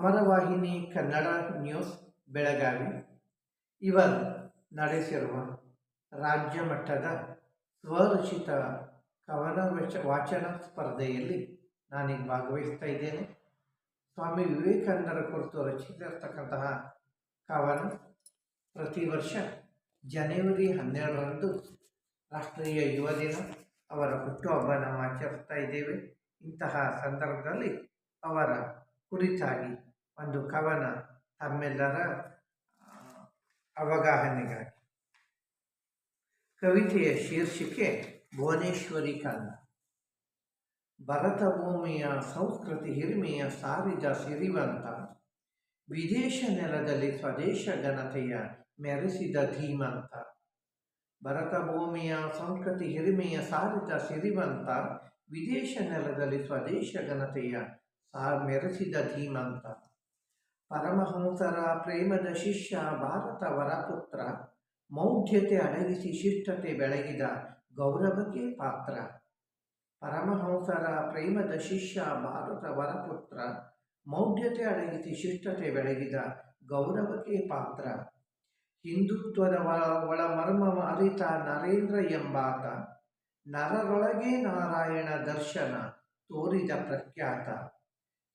ಅಮರವಾಹಿನಿ Kannada news Belagavi. ಇವರು ನಡೆಸಿರುವ ರಾಜ್ಯ ಮಟ್ಟದ ಸ್ವರಚಿತ ಕವನ ವಚ ವಾಚನ ಸ್ಪರ್ಧೆಯಲ್ಲಿ ನಾನೀಗ ಭಾಗವಹಿಸ್ತಾ ಇದ್ದೇನೆ. ಸ್ವಾಮಿ ವಿವೇಕಾನಂದರ ಕುರಿತು ರಚಿಸಿರ್ತಕ್ಕಂತಹ ಕವನ ಪ್ರತಿ ವರ್ಷ ಜನವರಿ ಹನ್ನೆರಡರಂದು ರಾಷ್ಟ್ರೀಯ ಯುವ ದಿನ. ಅವರ ಹುಟ್ಟುಹಬ್ಬ ನಾವು ಆಚರಿಸ್ತಾ ಇದ್ದೇವೆ. ಇಂತಹ ಸಂದರ್ಭದಲ್ಲಿ ಅವರ ಕುರಿತಾಗಿ ಒಂದು ಕವನ ತಮ್ಮೆಲ್ಲರ ಅವಗಾಹನೆಗಾಗಿ. ಕವಿತೆಯ ಶೀರ್ಷಿಕೆ ಭುವನೇಶ್ವರಿ ಕಾಲ ಭರತ ಭೂಮಿಯ ಸಂಸ್ಕೃತಿ ಹಿರಿಮೆಯ ಸಾರಿದ ಸಿರಿವಂತ, ವಿದೇಶ ನೆಲದಲ್ಲಿ ಸ್ವದೇಶ ಘನತೆಯ ಮೆರೆಸಿದ ಧೀಮಂತ. ಭರತ ಭೂಮಿಯ ಸಂಸ್ಕೃತಿ ಹಿರಿಮೆಯ ಸಾರಿದ ಸಿರಿವಂತ, ವಿದೇಶ ನೆಲದಲ್ಲಿ ಸ್ವದೇಶ ಘನತೆಯ ಸಾ, ಮೆರೆಸಿದ ಧೀಮಂತ. ಪರಮಹಂಸರ ಪ್ರೇಮದ ಶಿಷ್ಯ ಭಾರತ ವರಪುತ್ರ ಮೌಢ್ಯತೆ ಅಡಗಿಸಿ ಶಿಷ್ಟತೆ ಬೆಳಗಿದ ಗೌರವಕ್ಕೆ ಪಾತ್ರ. ಪರಮಹಂಸರ ಪ್ರೇಮದ ಶಿಷ್ಯ ಭಾರತ ವರಪುತ್ರ ಮೌಢ್ಯತೆ ಅಡಗಿಸಿ ಶಿಷ್ಟತೆ ಬೆಳಗಿದ ಗೌರವಕ್ಕೆ ಪಾತ್ರ. ಹಿಂದುತ್ವದ ಒಳ ಒಳ ಮರ್ಮವ ಅರಿತ ನರೇಂದ್ರ ಎಂಬಾತ. ನರರೊಳಗೆ ನಾರಾಯಣ ದರ್ಶನ ತೋರಿದ ಪ್ರಖ್ಯಾತ.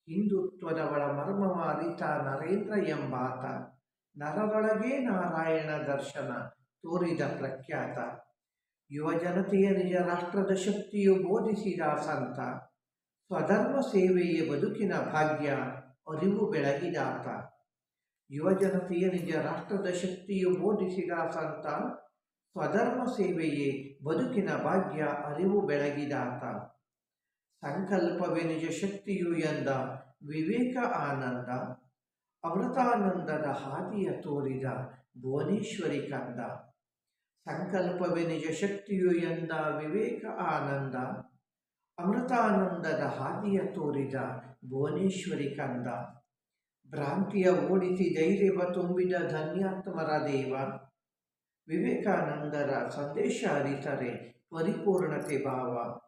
ಹಿಂದುತ್ವದ ಒಳ ಮರ್ಮವ ಅರಿತ ನರೇಂದ್ರ ಎಂಬಾತ. ನರರೊಳಗೇ ನಾರಾಯಣ ದರ್ಶನ ತೋರಿದ ಪ್ರಖ್ಯಾತ. ಯುವಜನತೆಯ ನಿಜ ರಾಷ್ಟ್ರದ ಶಕ್ತಿಯು ಬೋಧಿಸಿದ ಸಂತ. ಸ್ವಧರ್ಮ ಸೇವೆಯೇ ಬದುಕಿನ ಭಾಗ್ಯ, ಅರಿವು ಬೆಳಗಿದಾತ ಯುವಜನತೆಯ ನಿಜ ರಾಷ್ಟ್ರದ ಶಕ್ತಿಯು ಬೋಧಿಸಿದ ಸಂತ. ಸ್ವಧರ್ಮ ಸೇವೆಯೇ ಬದುಕಿನ ಭಾಗ್ಯ, ಅರಿವು ಬೆಳಗಿದಾತ ಸಂಕಲ್ಪವೇ ನಿಜ ಶಕ್ತಿಯು ಎಂದ ವಿವೇಕ ಆನಂದ. ಅಮೃತಾನಂದದ ಹಾದಿಯ ತೋರಿದ ಭುವನೇಶ್ವರಿ ಕಂದ. ಸಂಕಲ್ಪವೇ ನಿಜ ಶಕ್ತಿಯು ಎಂದ ವಿವೇಕ ಆನಂದ. ಅಮೃತಾನಂದದ ಹಾದಿಯ ತೋರಿದ ಭುವನೇಶ್ವರಿ ಕಂದ. ಭ್ರಾಂತಿಯ ಓಡಿಸಿ ಧೈರ್ಯವ ತುಂಬಿದ ಧನ್ಯಾತ್ಮರ ದೇವ. ವಿವೇಕಾನಂದರ ಸಂದೇಶ ಅರಿತರೆ ಪರಿಪೂರ್ಣತೆ ಭಾವ.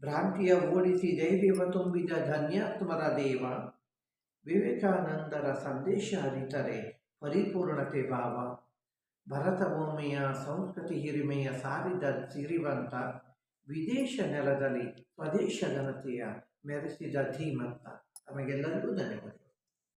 ಭ್ರಾಂತಿಯ ಓಡಿಸಿ ದೈವ್ಯವ ತುಂಬಿದ ಧನ್ಯಾತ್ಮರ ದೇವ, ವಿವೇಕಾನಂದರ ಸಂದೇಶ ಅರಿತರೆ ಪರಿಪೂರ್ಣತೆ ಭಾವ. ಭರತ ಭೂಮಿಯ ಸಂಸ್ಕೃತಿ ಹಿರಿಮೆಯ ಸಾರಿದ ಸಿರಿವಂತ, ವಿದೇಶ ನೆಲದಲ್ಲಿ ಸ್ವದೇಶ ಘನತೆಯ ಮೆರೆಸಿದ ಧೀಮಂತ. ತಮಗೆಲ್ಲರಿಗೂ ಧನ್ಯವಾದಗಳು.